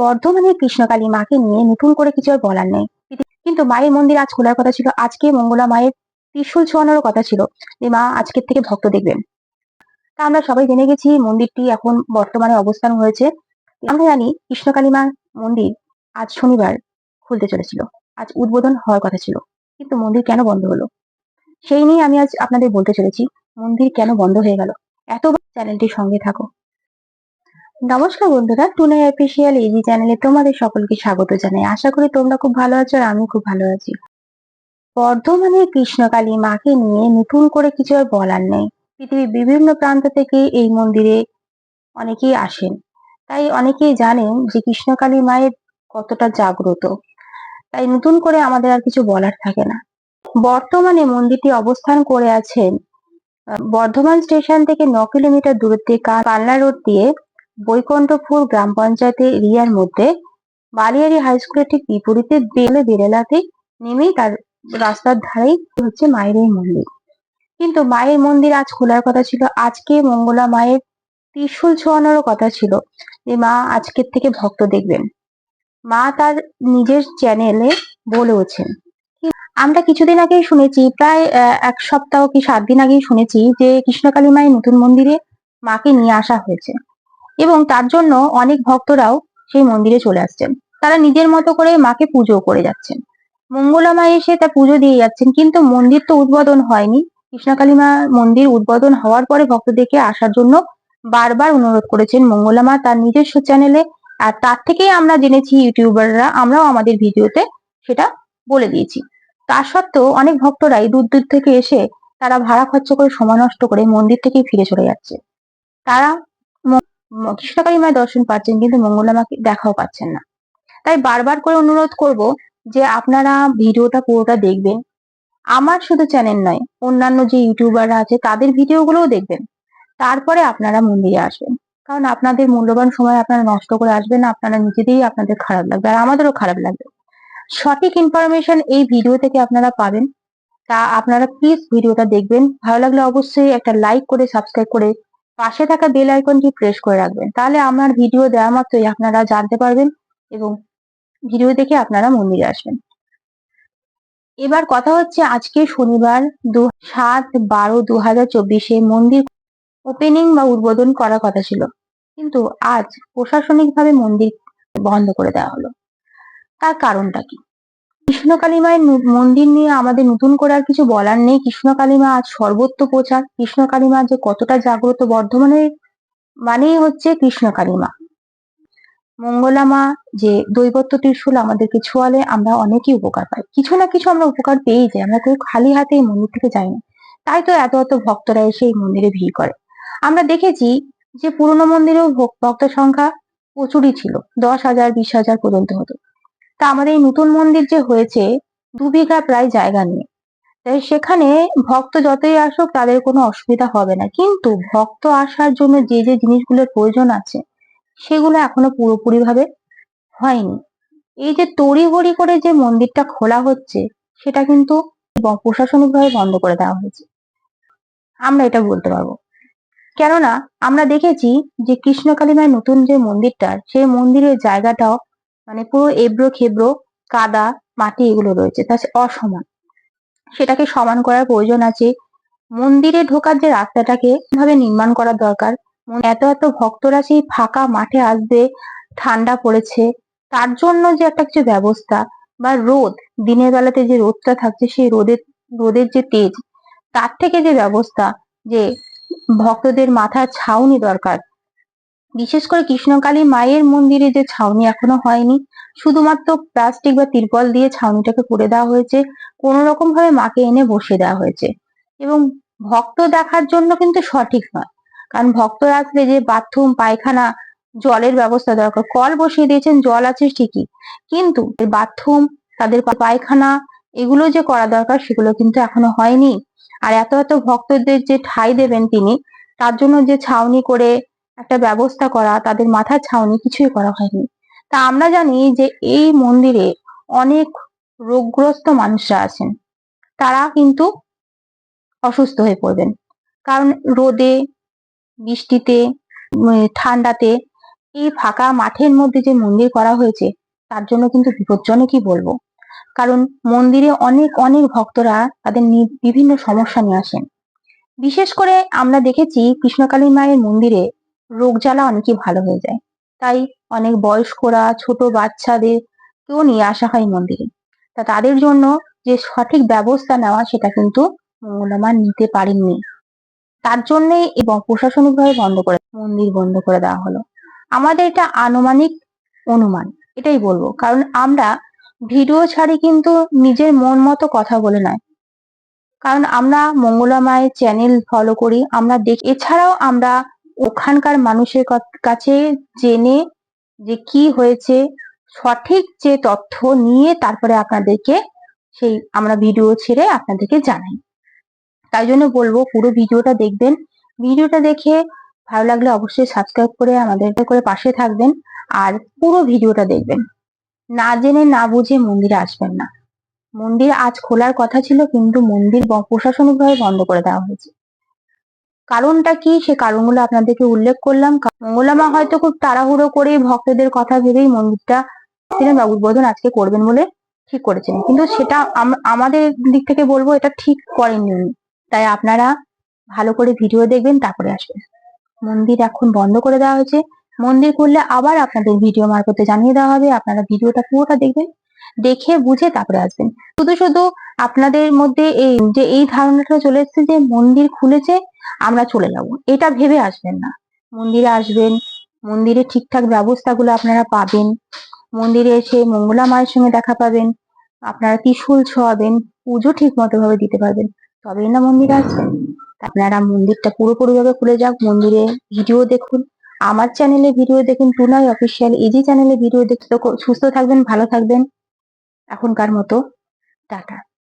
বর্ধমানের কৃষ্ণকালী মাকে নিয়ে নতুন করে কিছু আর বলার নেই। কিন্তু মায়ের মন্দির আজ খোলার কথা ছিল, আজকে মঙ্গলা মায়ের ত্রিশূল ছোঁয়ানোরও কথা ছিল যে মা আজকের থেকে ভক্ত দেখবেন। তা আমরা সবাই জেনে গেছি, মন্দিরটি এখন বর্তমানে অবস্থান হয়েছে। আমরা জানি কৃষ্ণকালী মা মন্দির আজ শনিবার খুলতে চলেছিল। আজ উদ্বোধন হওয়ার কথা ছিল। কিন্তু মন্দির কেন বন্ধ হলো? সেই নিয়ে আমি আজ আপনাদের বলতে চলেছি, মন্দির কেন বন্ধ হয়ে গেল? এত চ্যানেলটির সঙ্গে থাকো। নমস্কার বন্ধুরা টুনে অফিসিয়াল ইজি চ্যানেলে তোমাদের সকলকে স্বাগত জানাই। আশা করি তোমরা খুব ভালো আছো আর আমি খুব ভালো আছি। বর্ধমানের কৃষ্ণকালী মাকে নিয়ে নতুন করে কিছু আর বলার নেই। পৃথিবীর বিভিন্ন প্রান্ত থেকে এই মন্দিরে অনেকেই আসেন। তাই অনেকেই জানেন যে কৃষ্ণকালী মায়ের কতটা জাগ্রত। তাই নতুন করে আমাদের আর কিছু বলার থাকে না। বর্তমানে মন্দিরটি অবস্থান করে আছেন বর্ধমান স্টেশন থেকে ন কিলোমিটার দূরত্বে কালনা রোড দিয়ে বৈকুণ্ঠপুর গ্রাম পঞ্চায়েতের এরিয়ার মধ্যে বালিয়ারি হাই স্কুলের ঠিক বিপরীতে বেলে বেরেলাতে নেমেই তার রাস্তার ধারেই হচ্ছে মায়ের এই মন্দির। কিন্তু মায়ের মন্দির আজ খোলার কথা ছিল। আজকে মঙ্গলা মায়ের ত্রিশূল ছোঁয়ানোরও কথা ছিল যে মা আজকের থেকে ভক্ত দেখবেন। মা তার নিজের চ্যানেলে বলেওছেন। আমরা কিছুদিন আগেই শুনেছি, প্রায় এক সপ্তাহ কি সাত দিন আগেই শুনেছি যে কৃষ্ণকালী মায়ের নতুন মন্দিরে মাকে নিয়ে আসা হয়েছে। এবং তার জন্য অনেক ভক্তরাও সেই মন্দিরে চলে আসছেন। তারা নিজের মতো করে মাকে পুজো করে যাচ্ছেন। মঙ্গলা মা এসে তার পুজো দিয়ে যাচ্ছেন, কিন্তু মন্দির তো উদ্বোধন হয়নি। কৃষ্ণকালী মা মন্দির উদ্বোধন হওয়ার পরে ভক্তদেরকে আসার জন্য বারবার অনুরোধ করেছেন মঙ্গলা মা তার নিজস্ব চ্যানেলে আর তার থেকেই আমরা জেনেছি ইউটিউবাররা, আমরাও আমাদের ভিডিওতে সেটা বলে দিয়েছি। তা সত্ত্বেও অনেক ভক্তরাই দূর দূর থেকে এসে তারা ভাড়া খরচ করে সময় নষ্ট করে মন্দির থেকেই ফিরে চলে যাচ্ছে। তারা কৃষ্ণকালী মায়ের দর্শন পাচ্ছেন, কিন্তু মঙ্গলা মাকে দেখাও পাচ্ছেন না। তাই বারবার করে অনুরোধ করব যে আপনারা ভিডিওটা পুরোটা দেখবেন। আমার শুধু চ্যানেল নয়, অন্যান্য যে ইউটিউবাররা আছে, তাদের ভিডিওগুলোও দেখবেন। তারপরে আপনারা মন্দিরে আসবেন। কারণ আপনাদের মূল্যবান সময় আপনারা নষ্ট করে আসবেন না, আপনারা নিজেদেরই আপনাদের খারাপ লাগবে আর আমাদেরও খারাপ লাগবে। সঠিক ইনফরমেশন এই ভিডিও থেকে আপনারা পাবেন। তা আপনারা প্লিজ ভিডিওটা দেখবেন। ভালো লাগলে অবশ্যই একটা লাইক করে সাবস্ক্রাইব করে পাশে থাকা বেল আইকনটি প্রেস করে রাখবেন। তাহলে আমার ভিডিও দেওয়া মাত্রই আপনারা জানতে পারবেন এবং ভিডিও দেখে আপনারা মন্দিরে আসবেন। এবার কথা হচ্ছে আজকে শনিবার দু সাত বারো দু হাজার চব্বিশে মন্দির ওপেনিং বা উদ্বোধন করার কথা ছিল। কিন্তু আজ প্রশাসনিকভাবে মন্দির বন্ধ করে দেওয়া হলো। তার কারণটা কি? কৃষ্ণকালী মায়ের মন্দির নিয়ে আমাদের নতুন করে আর কিছু বলার নেই। কৃষ্ণকালী মা আজ সর্বত্র প্রচার। কৃষ্ণকালী মা যে কতটা জাগ্রত বর্ধমানের মানেই হচ্ছে কৃষ্ণকালী মা মঙ্গলা মা যে দৈবত্ব ত্রিশূল আমাদেরকে ছোঁয়ালে, আমরা অনেকই উপকার পাই। কিছু না কিছু আমরা উপকার পেয়েই যাই। আমরা কেউ খালি হাতে এই মন্দির থেকে যাই না। তাই তো এত এত ভক্তরা এসে এই মন্দিরে ভিড় করে। আমরা দেখেছি যে পুরনো মন্দিরেও ভক- ভক্ত সংখ্যা প্রচুরই ছিল। দশ হাজার, বিশ হাজার পর্যন্ত হতো। তা আমাদের এই নতুন মন্দির যে হয়েছে, দু বিঘা প্রায় জায়গা নিয়ে। তাই সেখানে ভক্ত যতই আসুক, তাদের কোনো অসুবিধা হবে না। কিন্তু ভক্ত আসার জন্য যে যে জিনিসগুলোর প্রয়োজন আছে, সেগুলো এখনও পুরোপুরি ভাবে হয়নি। এই যে তড়িঘড়ি করে যে মন্দিরটা খোলা হচ্ছে, সেটা কিন্তু প্রশাসনিকভাবে বন্ধ করে দেওয়া হয়েছে। আমরা এটা বলতে পারব। কেননা আমরা দেখেছি যে কৃষ্ণকালী মায়ের নতুন যে মন্দিরটা সেই মন্দিরের জায়গাটাও মানে পুরো এবড়ো খেবড়ো কাদা মাটি এগুলো রয়েছে তা অসমান। সেটাকে সমান করার প্রয়োজন আছে। মন্দিরে ঢোকার যে রাস্তাটাকে ভাবে নির্মাণ করা দরকার এত এত ভক্তরা সেই ফাঁকা মাঠে আসবে, ঠান্ডা পড়েছে, তার জন্য যে একটা কিছু ব্যবস্থা বা রোদ, দিনের বেলাতে যে রোদটা থাকছে, সেই রোদের রোদের যে তেজ, তার থেকে যে ব্যবস্থা যে ভক্তদের মাথার ছাউনি দরকার বিশেষ করে কৃষ্ণকালী মায়ের মন্দিরে যে ছাউনি এখনও হয়নি, শুধুমাত্র প্লাস্টিক বা তিরপল দিয়ে ছাউনিটাকে করে দেওয়া হয়েছে, কোন রকম ভাবে মাকে এনে বসিয়ে দেওয়া হয়েছে। এবং ভক্ত দেখার জন্য কিন্তু সঠিক নয়। কারণ ভক্তরা আসলে যে বাথরুম পায়খানা, জলের ব্যবস্থা দরকার। কল বসিয়ে দিয়েছেন, জল আছে ঠিকই। কিন্তু বাথরুম তাদের পায়খানা, এগুলো যে করা দরকার, সেগুলো কিন্তু এখনও হয়নি। আর এত এত ভক্তদের যে ঠাঁই দেবেন তিনি, তার জন্য যে ছাউনি করে একটা ব্যবস্থা করা, তাদের মাথার ছাউনি কিছুই করা হয়নি। তা আমরা জানি যে এই মন্দিরে অনেক রোগগ্রস্ত মানুষরা আছেন। তারা কিন্তু অসুস্থ হয়ে পড়বেন। কারণ রোদে, বৃষ্টিতে ঠান্ডাতে এই ফাঁকা মাঠের মধ্যে যে মন্দির করা হয়েছে, তার জন্য কিন্তু বিপজ্জনকই বলব। কারণ মন্দিরে অনেক অনেক ভক্তরা তাদের বিভিন্ন সমস্যা নিয়ে আসেন। বিশেষ করে আমরা দেখেছি কৃষ্ণকালী মায়ের মন্দিরে রোগ জ্বালা অনেকই ভালো হয়ে যায়। তাই অনেক বয়স্করা, ছোট বাচ্চাদের কেউ নিয়ে আসা হয় মন্দিরে। তা তাদের জন্য যে সঠিক ব্যবস্থা নেওয়া সেটা কিন্তু মঙ্গলামা নিতে পারেননি। তার জন্যে এবং প্রশাসনিকভাবে বন্ধ করে, মন্দির বন্ধ করে দেওয়া হলো। আমাদের এটা আনুমানিক অনুমান, এটাই বলব। কারণ আমরা ভিডিও ছাড়ি কিন্তু নিজের মন মতো কথা বলে নয়। কারণ আমরা মঙ্গলা মায়ের চ্যানেল ফলো করি, আমরা দেখি এছাড়াও আমরা ওখানকার মানুষের কাছে জেনে যে কি হয়েছে, সঠিক যে তথ্য নিয়ে তারপরে আপনাদেরকে সেই আমরা ভিডিও ছেড়ে আপনাদেরকে জানাই। তাই জন্য বলব পুরো ভিডিওটা দেখবেন। ভিডিওটা দেখে ভালো লাগলে অবশ্যই সাবস্ক্রাইব করে আমাদের করে পাশে থাকবেন আর পুরো ভিডিওটা দেখবেন। না জেনে না বুঝে মন্দিরে আসবেন না। মন্দির আজ খোলার কথা ছিল কিন্তু মন্দির প্রশাসনিকভাবে বন্ধ করে দেওয়া হয়েছে। কারণটা কি? সে কারণগুলো আপনাদেরকে উল্লেখ করলাম। মঙ্গলামা হয়তো খুব তাড়াহুড়ো করে ভক্তদের কথা ভেবেই মন্দিরটা বা উদ্বোধন আজকে করবেন বলে ঠিক করেছেন। কিন্তু সেটা আমাদের দিক থেকে বলব, এটা ঠিক করেননি। তাই আপনারা ভালো করে ভিডিও দেখবেন, তারপরে আসবেন। মন্দির এখন বন্ধ করে দেওয়া হয়েছে। মন্দির খুললে আবার আপনাদের ভিডিও মারফতে জানিয়ে দেওয়া হবে। আপনারা ভিডিওটা পুরোটা দেখবেন, দেখে বুঝে তারপরে আসবেন। শুধু শুধু আপনাদের মধ্যে এই যে এই ধারণাটা চলে এসেছে যে মন্দির খুলেছে আমরা চলে যাব। এটা ভেবে আসবেন না। মন্দিরে আসবেন, মন্দিরে ঠিকঠাক ব্যবস্থাগুলো আপনারা পাবেন। মন্দিরে এসে মঙ্গলা মায়ের সঙ্গে দেখা পাবেন। আপনারা ত্রিশূল ছোঁয়াবেন, পুজো ঠিক মতো ভাবে দিতে পারবেন। তবেই না মন্দিরে আসবেন আপনারা মন্দিরটা পুরোপুরি ভাবে খুলে যাক। মন্দিরে ভিডিও দেখুন। আমার চ্যানেলে ভিডিও দেখুন। টুনাই অফিসিয়াল ইজি চ্যানেলে ভিডিও দেখতে সুস্থ থাকবেন, ভালো থাকবেন। এখনকার মতো, টাটা।